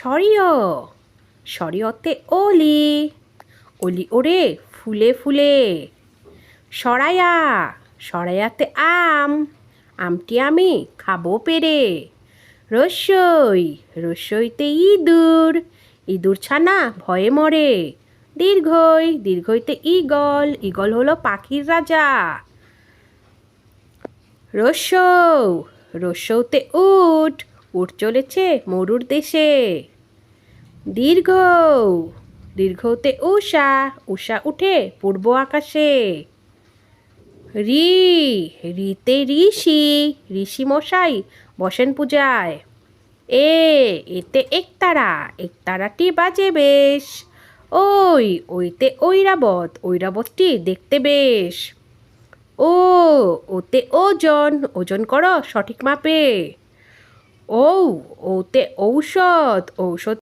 সরিয় সরিয়তে ওলি ওলি ওরে ফুলে ফুলে, সরায়া, সরায়াতে আম, আমটি আমি খাব পেরে, রসই, রসইতে ইঁদুর ইঁদুর ছানা ভয়ে মরে, দীর্ঘই, দীর্ঘইতে ঈগল ঈগল হলো পাখির রাজা রসৌ রসৌতে উট উট চলেছে মরুর দেশে। দীর্ঘ, দীর্ঘতে উষা উষা উঠে পূর্ব আকাশে। রি, রিতে ঋষি ঋষি মশাই বসেন পূজায়। এ, এতে একতারা, একতারাটি বাজে বেশ। ওই, ওইতে ঐরাবত, ঐরাবতটি দেখতে বেশ। ও, ওতে ওজন ওজন করো সঠিক মাপে। ও ওতে ঔষধ ঔষধ